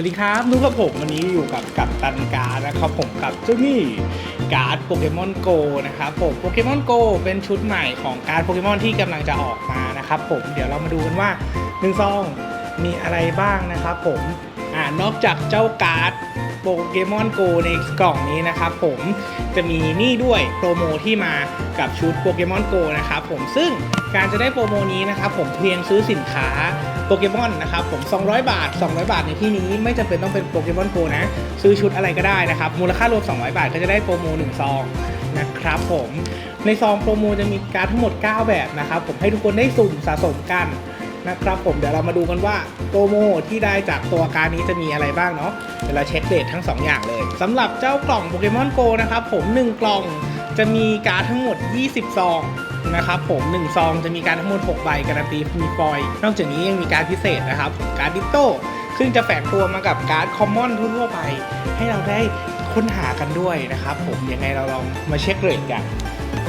วัสดีครับนุกกับผมวันนี้อยู่กับกับตันการดนะครับผมกับเจ้านี่การ์ดโปเกมอนโกนะครับผมโปเกมอนโกเป็นชุดใหม่ของการ์ดโปเกมอนที่กำลังจะออกมานะครับผมเดี๋ยวเรามาดูกันว่าหนึ่งซองมีอะไรบ้างนะครับผมอ่านอกจากเจ้าการ์ดโปเกมอนโกในกล่องนี้นะครับผมจะมีนี่ด้วยโปรโมที่มากับชุดโปเกมอนโกนะครับผมซึ่งการจะได้โปรโมนี้นะครับผมเพียงซื้อสินค้า โปเกมอนนะครับผม 200 บาท 200 บาทในที่นี้ไม่จำเป็นต้องเป็นโปเกมอนโกนะ ซื้อชุดอะไรก็ได้นะครับ มูลค่ารวม 200 บาทก็จะได้โปรโม1ซองนะครับผม ในซองโปรโมจะมีการ์ดทั้งหมด 9 แบบนะครับ ผมให้ทุกคนได้สุ่มสะสมกันนะครับผมเดี๋ยวเรามาดูกันว่าโปรโมที่ได้จากตัวการนี้จะมีอะไรบ้างเนาะเดี๋ยวเราเช็คเดททั้ง 2 อย่างเลยสำหรับเจ้ากล่องโปเกมอนโกนะครับผม 1 กล่อง จะมีการ์ดทั้งหมด 20 ซองนะครับผม1ซองจะมีการทั้งหมด 6 ใบการันตีมีฟอยนอกจากนี้ยังมีการดพิเศษนะครับการดดิโต้ซึ่งจะแฝงตัวมากับการ์ดคอมมอนทั่วไป ให้เราได้ค้นหากันด้วยนะครับผมยังไงเราลองมาเช็คเรทกัน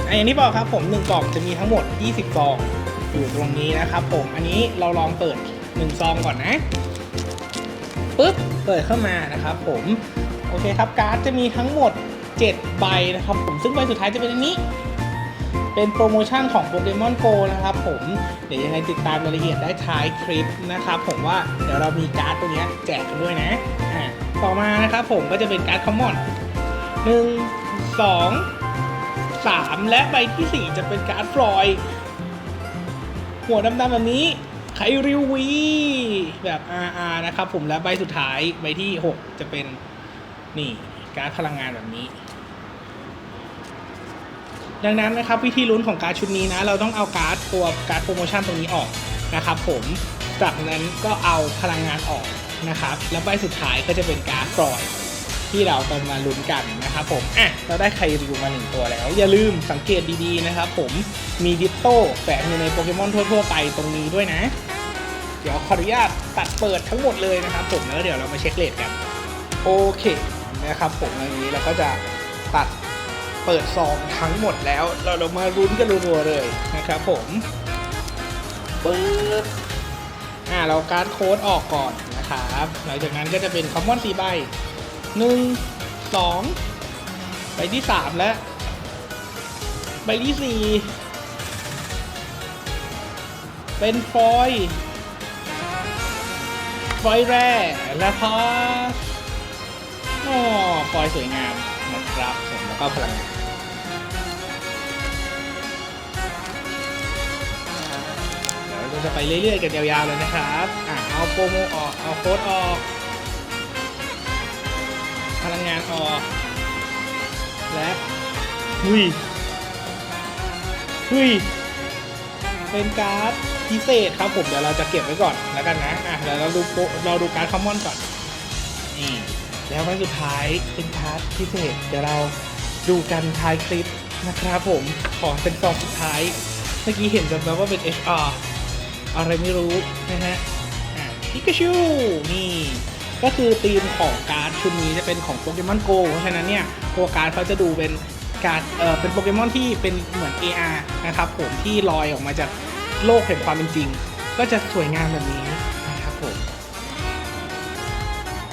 อะอย่างที่บอกครับผม1กล่องจะมีทั้งหมด 20 ซองอยู่ตรงนี้นะครับผมอันนี้เราลองเปิด 1 ซองก่อนนะปึ๊บเปิดเข้ามานะครับผมโอเคครับการ์ดจะมีทั้งหมด 7 ใบนะครับผมซึ่งใบสุดท้ายจะเป็นอันนี้ เป็นโปรโมชั่นของโปเกมอนโกนะครับผมเดี๋ยวยังไงติดตามรายละเอียดได้ท้ายคลิปนะครับผมว่าเดี๋ยวเรามีการ์ดตัวนี้แจกกันด้วยนะอ่าต่อมานะครับผมก็จะเป็นการ์ดคอมมอนหนึ่งสองสามและใบที่สี่จะเป็นการ์ดฟลอย หัวดำๆแบบนี้ไคริววีแบบ RR นะครับผมและใบสุดท้ายใบที่ 6 จะเป็นนี่การ์ดพลังงานแบบนี้ ดังนั้นนะครับวิธีลุ้นของการดชุดนี้นะ เราต้องเอาการ์ดตัวการ์ดโปรโมชั่นตรงนี้ออกนะครับผมจากนั้นก็เอาพลังงานออกนะครับ แล้วใบสุดท้ายก็จะเป็นการ์ดฟลอยที่เราจะมาลุ้นกันนะครับผมอะเราได้ไคริวมาหนึ่งตัวแล้ว อย่าลืมสังเกตดีๆนะครับผมมีดิตโต้แฝงอยู่ในโปเกมอนทั่วๆไปตรงนี้ด้วยนะ เดี๋ยวขออนุญาตตัดเปิดทั้งหมดเลยนะครับผมแล้วเดี๋ยวเรามาเช็คเลทกัน โอเคนะครับผมอันนี้เราก็จะตัด เปิดซองทั้งหมดแล้ว เราเรามารุ้นกันรัวๆเลยนะครับผมปึ๊บอ่าเราการ์ดโค้ดออกก่อนนะครับหลังจากนั้นก็จะเป็นคอมมอนสี่ใบหนึ่งสองใบที่สามและใบที่สี่เป็นฟอยล์ฟอยล์แร่และพอสอ๋อฟอยล์สวยงามนะครับผมแล้วก็พลังงาน จะไปเรื่อยๆกันยาวๆเลยนะครับอะเอาโปรโมออกเอาโค้ดออกพลังงานออกและหุยหุยเป็นการ์ดพิเศษครับผมเดี๋ยวเราจะเก็บไว้ก่อนแล้วกันนะอะเดี๋ยวเราดูโปรเราดูการ์ดคอมมอนก่อนนี่แล้ววันสุดท้ายเป็นพาร์ทพิเศษเดี๋ยวเราดูกันท้ายคลิปนะครับผมขอเป็นซองสุดท้าย เมื่อกี้เห็นแบบว่าเป็น HR อะไรไม่รู้นะฮะพิกาชูนี่ก็คือธีมของการ์ดชุดนี้จะเป็นของโปเกมอนโกเพราะฉะนั้นเนี่ยตัวการ์ดเขาจะดูเป็นการ์ดเออเป็นโปเกมอนที่เป็นเหมือน AR นะครับผมที่ลอยออกมาจากโลกแห่งความเป็นจริง ก็จะสวยงามแบบนี้นะครับผม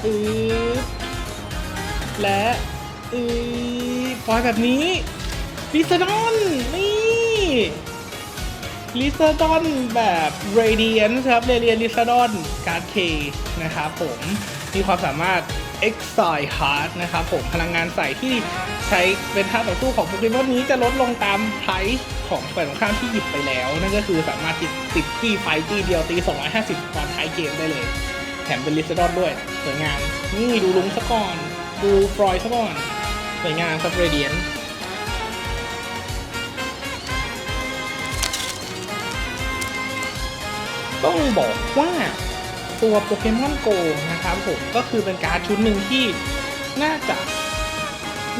อือและอือฟอยล์แบบนี้ลิซาดอนนี่ ลิซาดอนแบบเรเดียนครับเรเดียนลิซาดอนการ์ดเคนะครับผมมีความสามารถ Excite Heart นะครับผมพลังงานใส่ที่ใช้เป็นท่าต่อสู้ของโปเกมอนนี้จะลดลงตามไพรส์ของฝ่ายตรงข้ามที่หยิบไปแล้ว นั่นก็คือสามารถติดติดที่ไฟที่เดียวตี 250 ตอนท้ายเกมได้เลย แถมเป็นลิซาดอนด้วย สวยงาม นี่ดูลุงซะก่อน ดูฟรอยซะก่อน สวยงามครับเรเดียน ต้องบอกว่าตัวโปเกมอนโกนะครับผมก็คือเป็นการ์ดชุดหนึ่งที่น่าจะ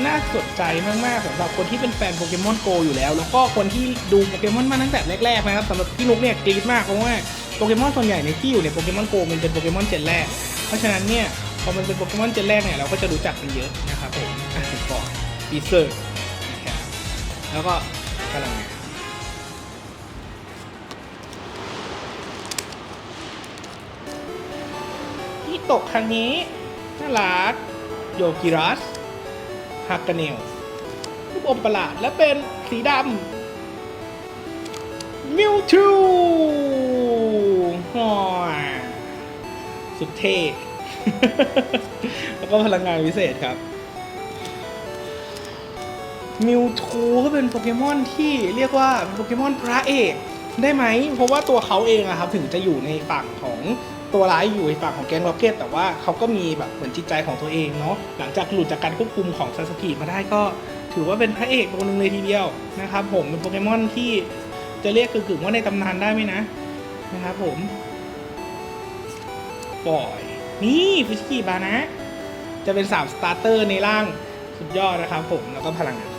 น่าสนใจมากๆสำหรับคนที่เป็นแฟนโปเกมอนโกอยู่แล้ว แล้วก็คนที่ดูโปเกมอนมาตั้งแต่แรกๆนะครับสำหรับพี่นุกเนี่ยกรี๊ดมากเพราะว่าโปเกมอนส่วนใหญ่ในที่อยู่ในโปเกมอนโกมันเป็นโปเกมอนเจนแรก เพราะฉะนั้นเนี่ยพอมันเป็นโปเกมอนเจนแรกเนี่ยเราก็จะรู้จักมันเยอะนะครับผมอะก่อนปีเซอร์นะครับแล้วก็พลัง ตกครั้งนี้ น่ารัก โยกิรัสฮักกาเนลลูกอมประหลาดและเป็นสีดำมิวทูฮอสุดเท่ แล้วก็พลังงานพิเศษครับมิวทูก็เป็นโปเกมอนที่เรียกว่าโปเกมอนพระเอกได้ไหม เพราะว่าตัวเขาเองอะครับ ถึงจะอยู่ในฝั่งของ ตัวร้ายอยู่ในฝั่งของแก๊งล็อกเก็ตแต่ว่าเขาก็มีแบบเหมือนจิตใจของตัวเองเนาะหลังจากหลุดจากการควบคุมของซาสกิมาได้ก็ถือว่าเป็นพระเอกตัวหนึ่งเลยทีเดียวนะครับผมเป็นโปเกมอนที่จะเรียกกึ่งๆว่าในตำนานได้ไหมนะนะครับผมปล่อยนี่ฟิชิกิบานะ จะเป็น3สตาร์เตอร์ในร่างสุดยอดนะครับผมแล้วก็พลังงาน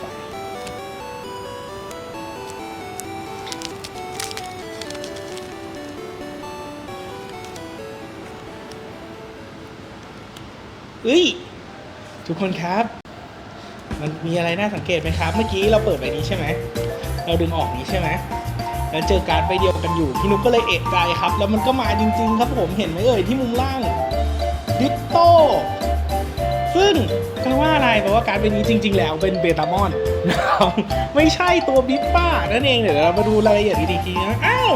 เอ้ย ทุกคนครับ มันมีอะไรน่าสังเกตไหมครับ เมื่อกี้เราเปิดใบนี้ใช่ไหม เราดึงออกนี้ใช่ไหมแล้วเจอการ์ดใบเดียวกันอยู่ พี่นุ๊กก็เลยเอะใจครับ แล้วมันก็มาจริง ๆ ครับผมเห็นไหมเอ่ยที่มุมล่างดิปโตซึ่งแปลว่าอะไรแปลว่าการ์ดใบนี้จริง ๆ แล้วเป็นเบตามอนนะครับไม่ใช่ตัวบิปป้านั่นเองเดี๋ยวเรามาดูรายละเอียดอีกทีนะอ้าว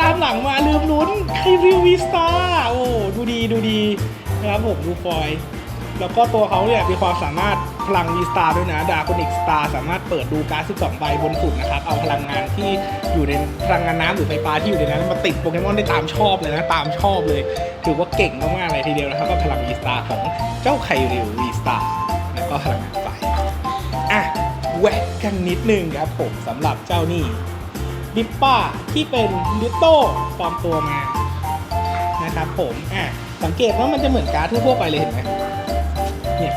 ตามหลังมาลืมลุ้นไคริววิสตาโอ้ดูดีดูดี นะครับผมดูฟอยแล้วก็ตัวเขาเนี่ยมีความสามารถพลังวีสตาร์ด้วยนะดา c คนิกสตาร์สามารถเปิดดูการ์ด 12 ใบบนสุดนะครับ เอาพลังงานที่อยู่ในพลังงานน้ำหรือไฟฟ้าที่อยู่ในนั้นมาติดโปเกมอนได้ตามชอบเลยนะ ตามชอบเลย ถือว่าเก่งมากๆเลยทีเดียวนะครับกับพลังวีสตาร์ของเจ้าไคริววีสตาร์แล้วก็พลังงานไฟอะแหวกกันนิดนึงครับผมสำหรับเจ้านี่ดิปป้าที่เป็นลิโต้ปลอมตัวมานะครับผมอะ สังเกตว่ามันจะเหมือนการ์ดทั่วไปเลยเห็นไหมเนี่ย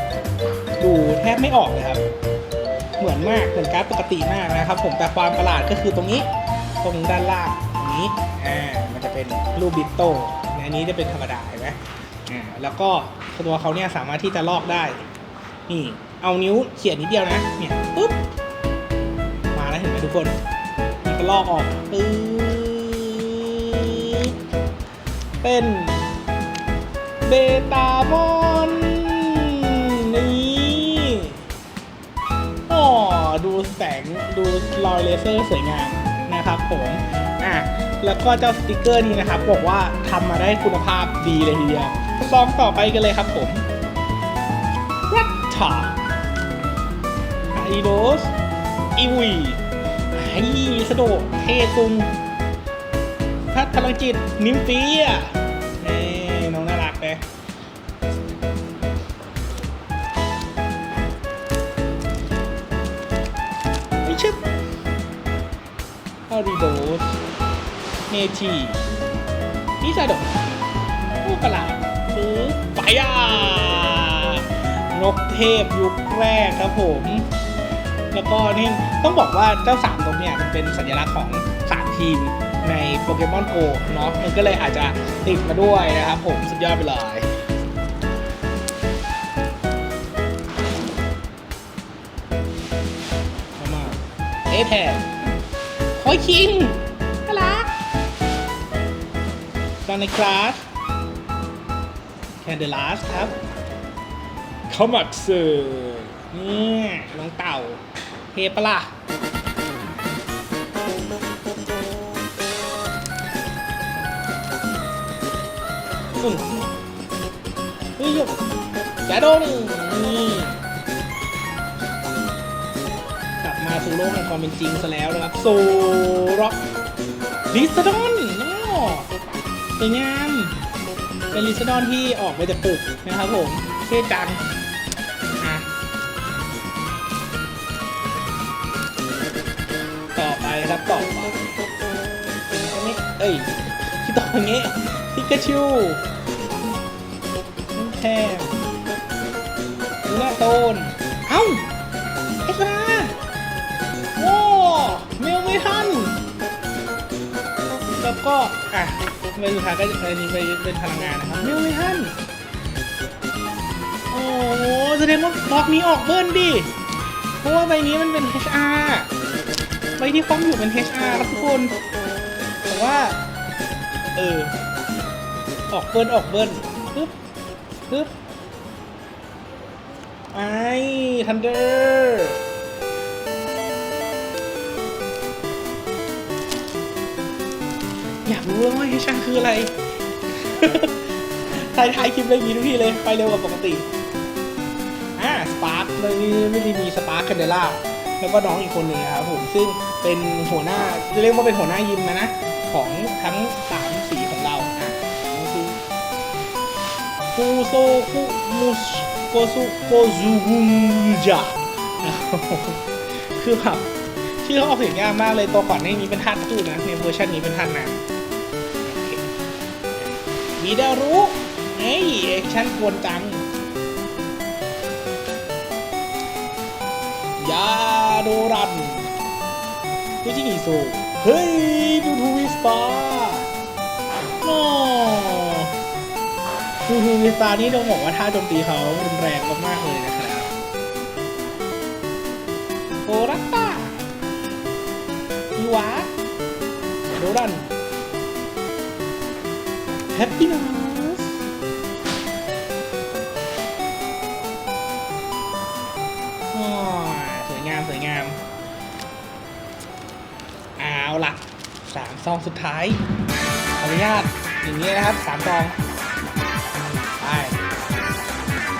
ดูแทบไม่ออกเลยครับ เหมือนมากเหมือนการ์ดปกติมากนะครับ ผมแต่ความประหลาดก็คือตรงนี้ ตรงด้านล่างตรงนี้อ่ามันจะเป็นรูปดิปโต้อันนี้จะเป็นธรรมดาเห็นไหมอ่าแล้วก็ตัวเขาเนี่ยสามารถที่จะลอกได้นี่เอานิ้วเขียนนิดเดียวนะเนี่ยปุ๊บมาแล้วเห็นไหมทุกคนมันก็ลอกออกปึ๊บเป็น เบตามอนนี่อ๋อดูแสงดูรอยเลเซอร์สวยงามนะครับผมอะแล้วก็เจ้าสติกเกอร์นี้นะครับบอกว่าทำมาได้คุณภาพดีเลยทีเดียวซองต่อไปกันเลยครับผมรัตถาไอโดสอีวีไอ้สโดเทซุงพัดพลังจิต นิมฟีอ่ ริโดสเมจินิซาโดผู้ประหลาดคือไปอะนกเทพยุคแรกครับผม แล้วก็นี่ต้องบอกว่าเจ้าสามตรงเนี่ยมันเป็นสัญลักษณ์ของสามทีมในโปเกมอนโกเนาะมันก็เลยอาจจะติดมาด้วยนะครับผมสุดยอดไปเลยเข้ามาเอแพน คอยคิงน่ารักตอนในคลาสแคนเดลัสครับเขาหมักเสือนี่น้องเต่าเทปล่ะอืมเฮ้ยแกโดนนี่ มาสู่โลกแห่งความเป็นจริงซะแล้วนะครับโซร็อกลิซาดอนน้อสวยงามเป็นลิซาดอนที่ออกมาจากปุกนะครับผมเท่จังอะต่อไปครับต่อไปตรงนี้เอ้ยที่ต่ออย่างี้พิกาชูแทมลูน่าโตน เอ้าเอ็กซ์รา เมลไม่ทัน แล้วก็ อะใบสุดท้ายก็อันนี้ไปเป็นพลังงานนะครับเมลไม่ทัน โอ้โหแสดงว่าบล็อกนี้ออกเบิ้ลดิ เพราะว่าใบนี้มันเป็น HR ใบที่ค้องอยู่เป็น HR ครับทุกคน แต่ว่า เออ ออกเบิ้ลออกเบิ้ลปุ๊บปึ๊บไอ้ทันเดอร์ อยากรู้ว่าเฮชันคืออะไร ท้ายท้ายคลิปเลยมีทุกทีเลย ไปเร็วกว่าปกติ อ่าสปาร์คเลยไม่ได้มีสปาร์คแคนเดล่าแล้วก็น้องอีกคนหนึ่งครับผม ซึ่งเป็นหัวหน้าเรียกว่าเป็นหัวหน้ายิมนะนะ ของทั้งสามสีของเราอะคือคูโซคุมุสโกซุโกซูกุจานะคือแบบชื่อเขาออกเสียงยากมากเลยตัวก่อนหน้านี้เป็นท่าตู้นะในเวอร์ชันนี้เป็นท่าน้ำ มีดารุเฮ้ยแอคชั่นกวนจังยาโดรันไม่ใช่อีโซเฮ้ยดูทูวิสปาโอ้ดูทูวิสปานี่ต้องบอกว่าท่าโจมตีเขารุนแรงมากๆเลยนะครับโอรัตตาอีวาโดรัน แฮปปี้นัสโอ้ยสวยงาม สวยงาม เอาละสามซองสุดท้ายขออนุญาตอย่างนี้นะครับสามซองไป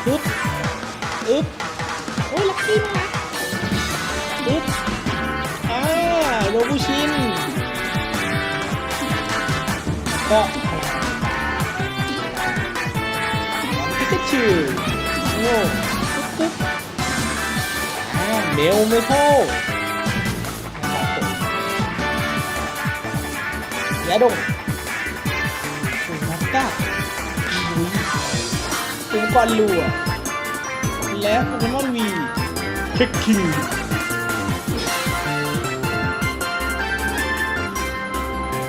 ปึ๊บอึ๊บโอ้ยลักกี้มากอึ๊บอ่าโรบูชินก็ พิกาจูโอ้ปึ๊บเมลเมทัลยาดงสุนัขก้าวีอุปกรณ์ลัวและโปเกมอนวีเช็คคิว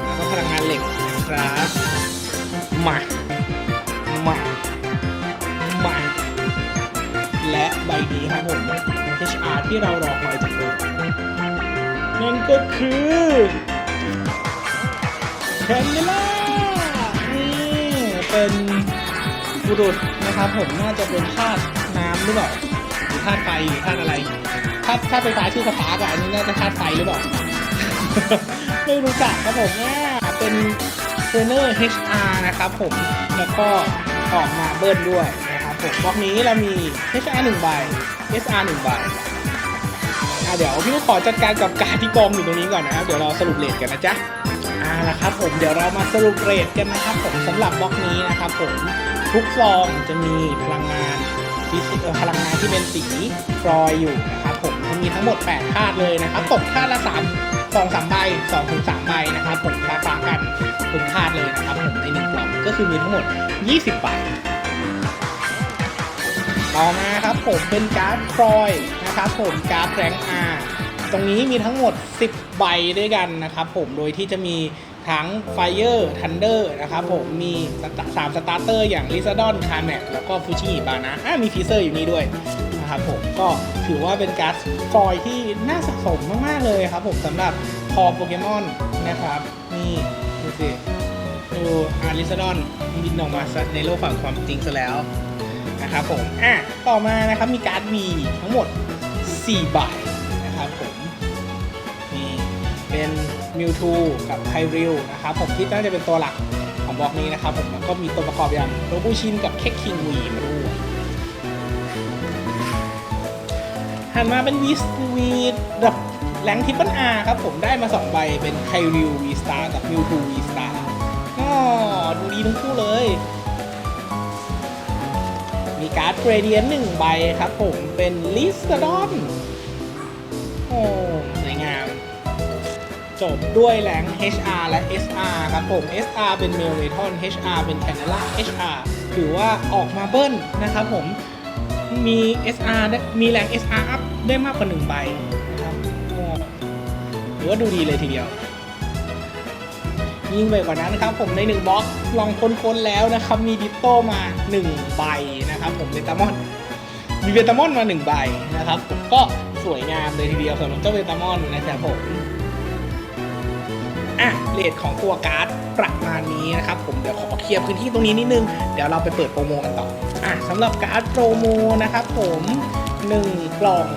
แล้วก็พลังงานเหล็กครับมามา ใบนี้ครับผม HR ที่เรารอคอยจากเดิมนั่นก็คือแคนเดล่านี่เป็นบุรุษนะครับผมน่าจะเป็นธาตุน้ำหรือเปล่าหรือธาตุไฟหรือธาตุอะไรธาตุธาตุไฟฟ้าชื่อสปาร์กอันนี้น่าจะธาตุไฟหรือเปล่าไม่รู้จักครับผมอ่าเป็นเทรนเนอร์ HR นะครับผมแล้วก็ออกมาเบิ้ลด้วย บผมบล็อกนี้เรามี HR 1ใบ SR 1ใบอะเดี๋ยวพี่ขอจัดการกับการที่กองอยู่ตรงนี้ก่อนนะครับเดี๋ยวเราสรุปเรทกันนะจ๊ะอ่าละครับผมเดี๋ยวเรามาสรุปเรทกันนะครับผมสำหรับบล็อกนี้นะครับผมทุกซองจะมีพลังงานที่พลังงานที่เป็นสีฟลอยอยู่นะครับผมมีทั้งหมด 8 ธาตุเลยนะครับตกธาตุละ3สองสามใบสองถึงสามใบนะครับผมคล้ากันทุกธาตุเลยนะครับผมในหนึ่งกล่องก็คือมีทั้งหมด 20ใบ ต่อมาครับผมเป็นการ์ดฟรอยล์นะครับผมการ์ดแรงอาตรงนี้มีทั้งหมด 10 ใบด้วยกันนะครับผมโดยที่จะมีทั้ง Fire Thunder นะครับผมมีสามสตาร์เตอร์อย่าง l i z a d o n c a r m a c แล้วก็ฟูชิบานะอ่ามีฟีเซอร์อยู่นี่ด้วยนะครับผมก็ถือว่าเป็นการ์ดฟอยล์ที่น่าสะสมมาก ๆ เลยครับผมสำหรับคอโปเกมอนนะครับ นี่ดูสิดูอาริสดอนบินออกมาในโลกฝั่งความจริงซะแล้ว นะครับผมอะต่อมานะครับมีการ์ด V ทั้งหมด 4 ใบนะครับผมนี่เป็นมิวทูกับไคริลนะครับผมที่น่าจะเป็นตัวหลักของบล็อกนี้นะครับผมแล้วก็มีตัวประกอบอย่างโรบูชินกับเคคคิงวีมาด้วยหันมาเป็นวีวีแบบแรงทิปเปิลอาร์ครับผมได้มา 2 ใบเป็นไคริววีสตาร์กับมิวทูวีสตาร์ก็ดูดีทั้งคู่เลย การ์ดเกรเดียนหนึ่งใบครับผมเป็นลิสตดอนโอ้สวยงาม จบด้วยแรง HR และ SR ครับผม SR เป็นเมลเวทอน HR เป็นแคนเนล่า HR ถือว่าออกมาเบิ้ลนะครับผมมี SR ได้มีแรง SR อัพได้มากกว่า1ใบนะครับโอ้ถือว่าดูดีเลยทีเดียว ยิ่งไปกว่านั้นนะครับผมใน1บล็อก ลองค้นๆแล้วนะครับ มีดิปโตมา 1 ใบนะครับ ผมเบตามอนมีเบตามอนมา 1 ใบนะครับ ผมก็สวยงามเลยทีเดียวสำหรับเจ้าเบตามอนนะครับผมอะเลทของตัวการ์ดประมาณนี้นะครับ ผมเดี๋ยวขอเคลียร์พื้นที่ตรงนี้นิดนึง เดี๋ยวเราไปเปิดโปรโมกันต่ออะสำหรับการ์ดโปรโมนะครับผม1กล่อง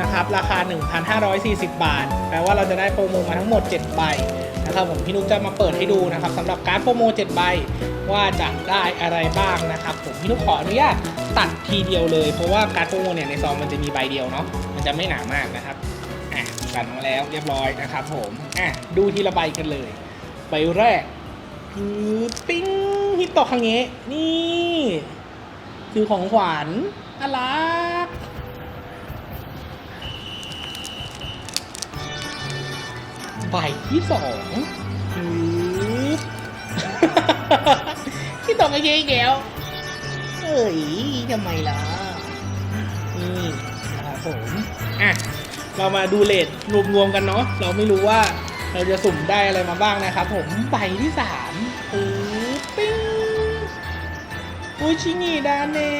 นะครับ ราคา 1,540 บาท แปลว่าเราจะได้โปรโมมาทั้งหมด 7 ใบ นะครับผมพี่นุ๊กจะมาเปิดให้ดูนะครับสำหรับการโปรโม7ใบว่าจะได้อะไรบ้างนะครับผมพี่นุ๊กขออนุญาตตัดทีเดียวเลย เพราะว่าการโปรโมเนี่ยในซองมันจะมีใบเดียวเนาะมันจะไม่หนามากนะครับอะตัดมาแล้วเรียบร้อยนะครับผมอะดูทีละใบกันเลย ใบแรกคือปิ้งฮิตโตะคังเงะนี่ คือของขวัญน่ารัก ใบที่สองคือที่ตกกระเยงแล้วเอ้ยทำไมล่ะ นี่นะครับผม อะ เรามาดูเลทรวมๆกันเนาะ เราไม่รู้ว่าเราจะสุ่มได้อะไรมาบ้างนะครับผม ใบที่สามคือปิ้งอุชิงิดาเนะ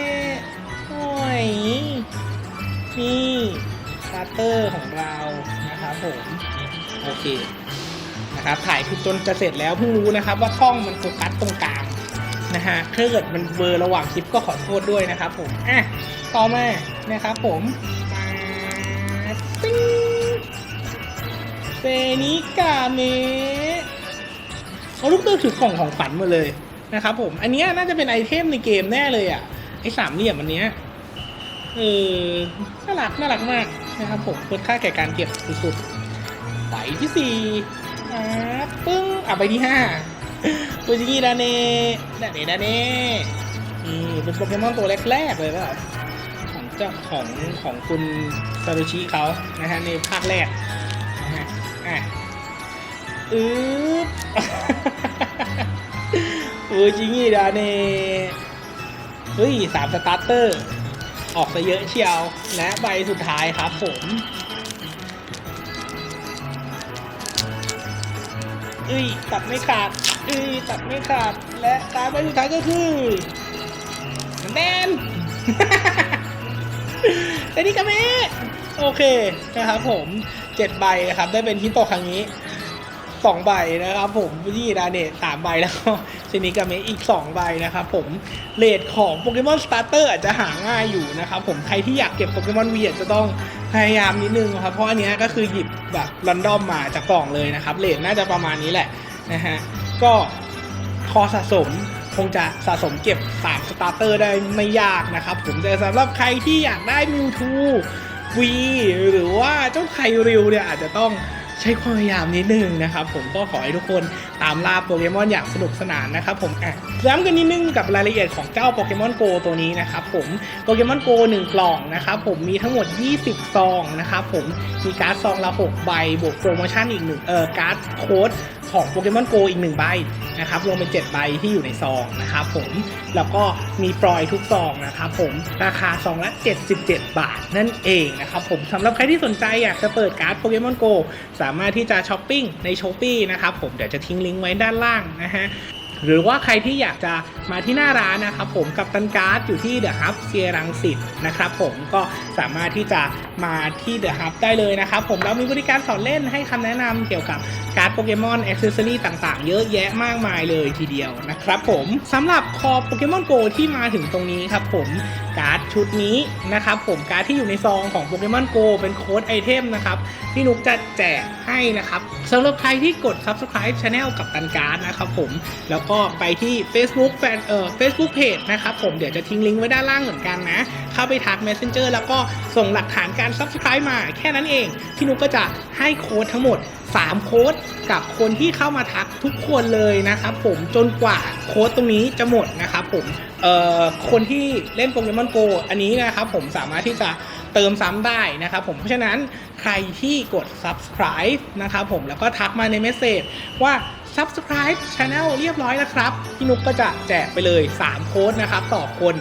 โอ้ยนี่สตาร์เตอร์ของเรานะครับผม โอเคนะครับถ่ายคือจนจะเสร็จแล้วเพิ่งรู้นะครับ ว่ากล้องมันโฟกัสตรงกลางนะฮะถ้าเกิดมันเบลอระหว่างคลิปก็ขอโทษด้วยนะครับ ผมอะต่อมานะครับ ผมมาปิ้งเซนิกาเมะเอาลูกเตอร์ถือกล่องของขวัญมาเลยนะครับ ผม อันนี้น่าจะเป็นไอเทมในเกมแน่เลยอะไอสามเหลี่ยมอันเนี้ยเออน่ารักน่ารักมากนะครับผมควรค่าแก่การเก็บสุดๆ ใบที่สี่อ่าปึ้งอะใบที่ห้าฟูจิงิดาเน่ดาเน่ดาเน่นี่เป็นโปเกมอนตัวแรกๆเลยเปล่าของเจ้าของของคุณซาโตชิเขานะฮะในภาคแรกนะฮะอะอึ๊บฟูจิงิดาเน่เฮ้ยสามสตาร์เตอร์ ออกซะเยอะเชียว และใบสุดท้ายครับผม เอ้ยตัดไม่ขาดเอ้ยตัดไม่ขาด และกาใบสุดท้ายก็คือแมนเซนิกาเมะโอเคนะครับผมเจ็ดใบนะครับได้เป็นฮิตโตครั้งนี้สองใบนะครับผมยี่ดาเนตสามใบแล้วก็เซนิกาเมอีกสองใบนะครับผมเลทของโปเกมอนสตาร์เตอร์อาจจะหาง่ายอยู่นะครับผมใครที่อยากเก็บโปเกมอนวีอาจจะต้อง พยายามนิดนึงครับ เพราะอันนี้ก็คือหยิบแบบรันดอมมาจากกล่องเลยนะครับเลทน่าจะประมาณนี้แหละนะฮะก็คอสะสมคงจะสะสมเก็บ 3 สตาร์เตอร์ได้ไม่ยากนะครับผมแต่สำหรับใครที่อยากได้มิวทูวีหรือว่าเจ้าไคริวเนี่ยอาจจะต้อง ใช้ความพยายามนิดนึงนะครับผมก็ขอให้ทุกคนตามล่าโปเกมอนอย่างสนุกสนานนะครับผมอะย้ำกันนิดนึงกับรายละเอียดของเจ้าโปเกมอนโกตัวนี้นะครับผมโปเกมอนโก1กล่องนะครับผมมีทั้งหมด 20 ซองนะครับผมมีการ์ดซองละ 6 ใบบวกโปรโมชั่นอีกหนึ่งเอ่อการ์ดโค้ด ของโปเกมอนโกอีก1ใบนะครับรวมเป็น 7 ใบที่อยู่ในซองนะครับผมแล้วก็มีปลอยทุกซองนะครับผมราคาซองละ 77 บาทนั่นเองนะครับผมสำหรับใครที่สนใจอยากจะเปิดการ์ดโปเกมอนโกสามารถที่จะช้อปปิ้งในช้อปปีนะครับผมเดี๋ยวจะทิ้งลิงก์ไว้ด้านล่างนะฮะ หรือว่าใครที่อยากจะมาที่หน้าร้านนะครับผมกับตันการ์ดอยู่ที่เดอะฮับเซียรังสิตนะครับผมก็สามารถที่จะมาที่เดอะฮับได้เลยนะครับผมแล้วมีบริการสอนเล่นให้คำแนะนำเกี่ยวกับการ์ดโปเกมอนอ็อกเซสซอรี่ต่างๆ เยอะแยะมากมายเลยทีเดียวนะครับผมสำหรับคอโปเกมอนโกที่มาถึงตรงนี้ครับผม การ์ดชุดนี้นะครับผมการ์ดที่อยู่ในซองของโปเกมอนโกเป็นโค้ดไอเทมนะครับที่นุกจะแจกให้นะครับสำหรับใครที่กด subscribe channel กับตันการ์ดนะครับผมแล้วก็ไปที่ Facebook แฟนเอ่อ Facebook Page นะครับผมเดี๋ยวจะทิ้งลิงก์ไว้ด้านล่างเหมือนกันนะ เข้าไปทัก Messenger แล้วก็ส่งหลักฐานการ Subscribe มาแค่นั้นเองพี่นุกก็จะให้โค้ดทั้งหมด 3 โค้ดกับคนที่เข้ามาทักทุกคนเลยนะครับผมจนกว่าโค้ดตรงนี้จะหมดนะครับผมเอ่อคนที่เล่นโปเกมอนโกอันนี้นะครับผมสามารถที่จะเติมซ้ำได้นะครับผมเพราะฉะนั้นใครที่กด subscribe นะครับผมแล้วก็ทักมาในเมสเซจว่า subscribe channel เรียบร้อยแล้วครับ พี่นุกก็จะแจกไปเลย 3 โค้ดนะครับต่อคน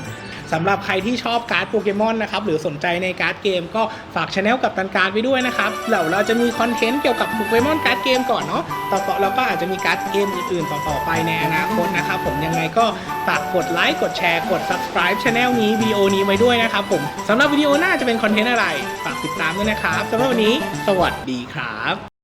สำหรับใครที่ชอบการ์ดโปเกมอนนะครับหรือสนใจในการ์ดเกมก็ฝากช anel กับตันการ์ดไว้ด้วยนะครับเดี๋ยวเราจะมีคอนเทนต์เกี่ยวกับโปเกมอนการ์ดเกมก่อนเนาะต่อๆเราก็อาจจะมีการ์ดเกมอื่นๆ ต่อๆไปในอนาคตนะครับผมยังไงก็ฝากกดไลค์กดแชร์กด subscribe channel นี้วิดีโอนี้ไว้ด้วยนะครับผมสำหรับวิดีโอหน้าจะเป็นคอนเทนต์อะไร ฝากติดตามด้วยนะครับสำหรับวันนี้ สวัสดีครับ